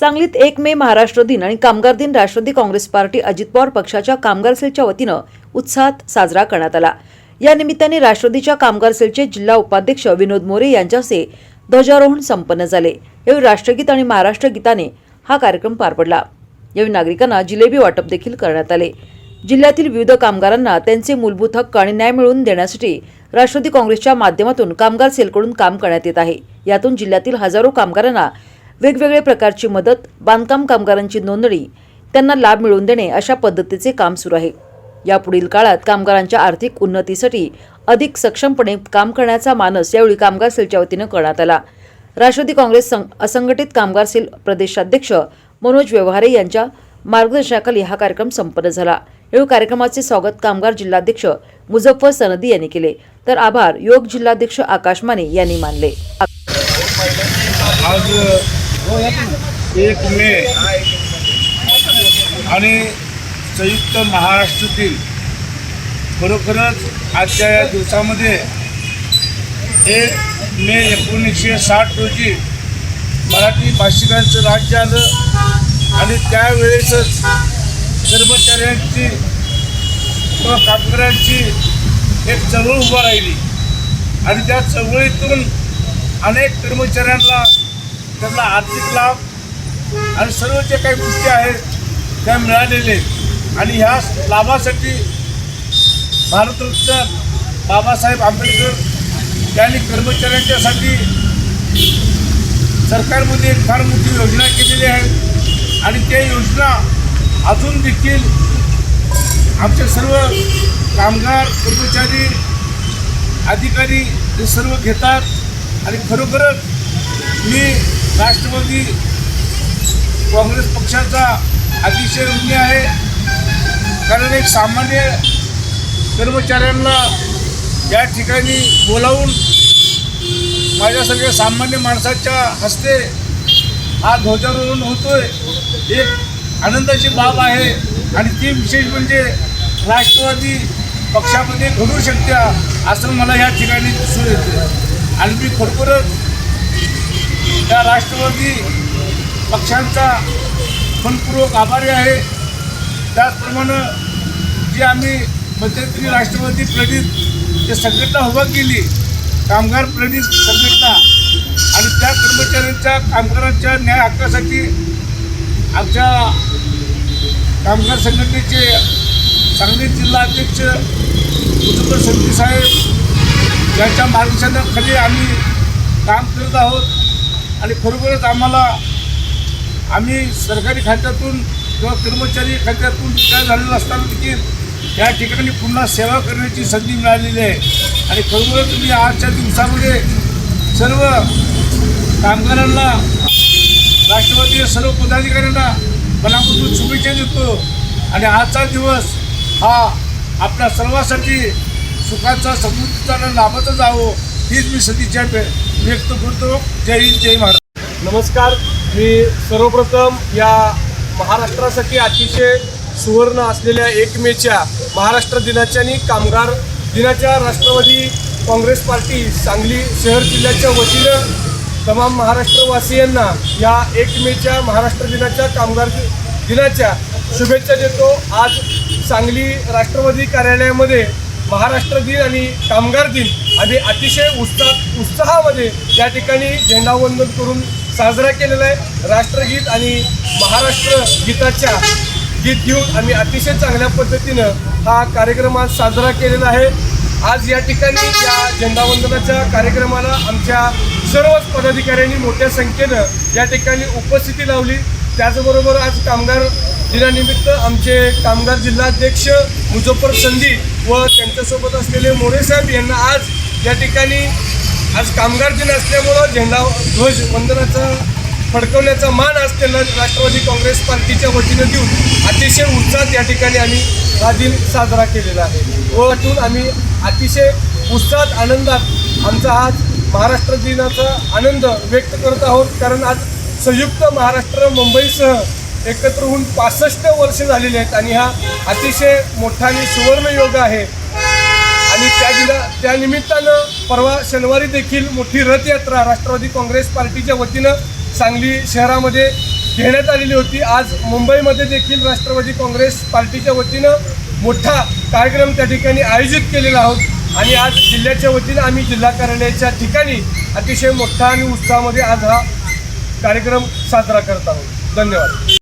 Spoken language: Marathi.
सांगलीत एक मे महाराष्ट्र दिन आणि कामगार दिन राष्ट्रवादी काँग्रेस पार्टी अजित पवार पक्षाच्या कामगार सेलच्या वतीनं उत्साहात साजरा करण्यात आला. या निमित्ताने राष्ट्रवादीच्या कामगार सेलचे जिल्हा उपाध्यक्ष विनोद मोरे यांच्या हस्ते ध्वजारोहण संपन्न झाले. यावेळी राष्ट्रगीत आणि महाराष्ट्र गीताने हा कार्यक्रम पार पडला. यावेळी नागरिकांना जिलेबी वाटप देखील करण्यात आले. जिल्ह्यातील विविध कामगारांना त्यांचे मूलभूत हक्क आणि न्याय मिळवून देण्यासाठी राष्ट्रवादी काँग्रेसच्या माध्यमातून कामगार सेलकडून काम करण्यात येत आहे. यातून जिल्ह्यातील हजारो कामगारांना वेगवेगळ्या प्रकारची मदत बांधकाम कामगारांची नोंदणी त्यांना लाभ मिळवून देणे अशा पद्धतीचे काम सुरू आहे. यापुढील काळात कामगारांच्या आर्थिक उन्नतीसाठी अधिक सक्षमपणे काम करण्याचा मानस यावेळी कामगार सेलच्या वतीनं करण्यात आला. राष्ट्रवादी काँग्रेस सं- असंघटित कामगार सेल प्रदेशाध्यक्ष मनोज व्यवहारे यांच्या मार्गदर्शनाखाली हा कार्यक्रम संपन्न झाला. यावेळी कार्यक्रमाचे स्वागत कामगार जिल्हाध्यक्ष मुझफ्फर सनदी यांनी केले. तर आभार योग जिल्हाध्यक्ष आकाश माने यांनी मानले. आज एक मे. आणि संयुक्त महाराष्ट्रातील खरोखरच आजच्या या दिवसामध्ये एक मे एकोणीसशे साठ रोजी मराठी भाषिकांचं राज्य आलं. आणि त्यावेळेसच कर्मचाऱ्यांची किंवा कामगारांची एक चळवळ उभा राहिली. आणि त्या चळवळीतून अनेक कर्मचाऱ्यांना त्यांना आर्थिक लाभ आणि सर्व जे काही गोष्टी आहेत त्या मिळालेले आणि ह्या लाभासाठी भारतरत्न बाबासाहेब आंबेडकर यांनी कर्मचाऱ्यांच्यासाठी सरकारमध्ये एक फार मोठी योजना केलेली आहे. आणि त्या योजना अजून देखील आमचे सर्व कामगार कर्मचारी अधिकारी हे सर्व घेतात. आणि खरोखरच मी राष्ट्रवादी काँग्रेस पक्षाचा अतिशय ऋणी आहे. कारण एक सामान्य कर्मचाऱ्यांना या ठिकाणी बोलावून माझ्यासारख्या सामान्य माणसाच्या हस्ते हा ध्वजारोहण होतोय एक आनंदाची बाब आहे. आणि ती विशेष म्हणजे राष्ट्रवादी पक्षामध्ये घडू शकत्या असं मला या ठिकाणी दिसून येते आणि मी खरोखरच या राष्ट्रवादी पक्षांचा मनपूर्वक आभारी आहे. त्याचप्रमाणे जी आम्ही मध्यंतरी राष्ट्रवादी प्रणित जे संघटना उभा केली कामगार प्रणित संघटना आणि त्या कर्मचाऱ्यांच्या कामगारांच्या न्याय हक्कासाठी आमच्या कामगार संघटनेचे सांगली जिल्हा अध्यक्ष मुजुकर संती साहेब यांच्या मार्गदर्शनाखाली आम्ही काम करत आहोत. आणि खरोखरच आम्हाला आम्ही सरकारी खात्यातून किंवा कर्मचारी खात्यातून रिटायर झालेला असताना देखील या ठिकाणी पुन्हा सेवा करण्याची संधी मिळालेली आहे. आणि खरोखरच मी आजच्या दिवसामध्ये सर्व कामगारांना राष्ट्रवादी सर्व पदाधिकाऱ्यांना मनापासून शुभेच्छा देतो. आणि आजचा दिवस हा आपल्या सर्वांसाठी सुखाचा समृद्धीचा आणि लाभाचा जावो. हीच मी सदिच्छा व्यक्त करतो. जय हिंद जय महाराज नमस्कार. मी सर्वप्रथम या महाराष्ट्रासाठी अतिशय सुवर्ण असलेल्या एक मेच्या महाराष्ट्र दिनाच्या आणि कामगार दिनाच्या राष्ट्रवादी काँग्रेस पार्टी सांगली शहर जिल्ह्याच्या वतीनं तमाम महाराष्ट्रवासियांना या एक मेच्या महाराष्ट्र दिनाच्या कामगार दिनाच्या शुभेच्छा देतो. आज सांगली राष्ट्रवादी कार्यालयामध्ये महाराष्ट्र दिन आणि कामगार दिन आम्ही अतिशय उत्साह उत्साहामध्ये या ठिकाणी झेंडावंदन करून साजरा केलेला आहे. राष्ट्रगीत आणि महाराष्ट्र गीताच्या गीत घेऊन आम्ही अतिशय चांगल्या पद्धतीनं हा कार्यक्रम आज साजरा केलेला आहे. आज या ठिकाणी या झेंडावंदनाच्या कार्यक्रमाला आमच्या सर्वच पदाधिकाऱ्यांनी मोठ्या संख्येनं या ठिकाणी उपस्थिती लावली. त्याचबरोबर आज कामगार दिनानिमित्त आमचे कामगार जिल्हाध्यक्ष मुझफ्फर संधी व त्यांच्यासोबत असलेले मोरे साहेब यांना आज या ठिकाणी आज कामगार दिन असल्यामुळं झेंडा ध्वज वंदनाचा फडकवण्याचा मान आज त्यांना राष्ट्रवादी काँग्रेस पार्टीच्या वतीनं देऊन अतिशय उत्साहात या ठिकाणी आम्ही हा दिन साजरा केलेला आहे. व वाटून आम्ही अतिशय उत्साहात आनंदात आमचा आज महाराष्ट्र दिनाचा आनंद व्यक्त करत आहोत. कारण आज संयुक्त महाराष्ट्र मुंबईसह एकत्र होऊन पासष्ट वर्ष झालेली आहेत आणि हा अतिशय मोठा आणि सुवर्ण योग आहे. आणि त्या दिला त्या निमित्तानं परवा शनिवारी देखील मोठी रथयात्रा राष्ट्रवादी काँग्रेस पार्टीच्या वतीनं सांगली शहरामध्ये घेण्यात आलेली होती. आज मुंबईमध्ये देखील राष्ट्रवादी काँग्रेस पार्टीच्या वतीनं मोठा कार्यक्रम त्या ठिकाणी आयोजित केलेला आहोत. आणि आज जिल्ह्याच्या वतीनं आम्ही जिल्हा कार्यालयाच्या ठिकाणी अतिशय मोठा आणि उत्साहामध्ये आज हा कार्यक्रम साजरा करत आहोत. धन्यवाद.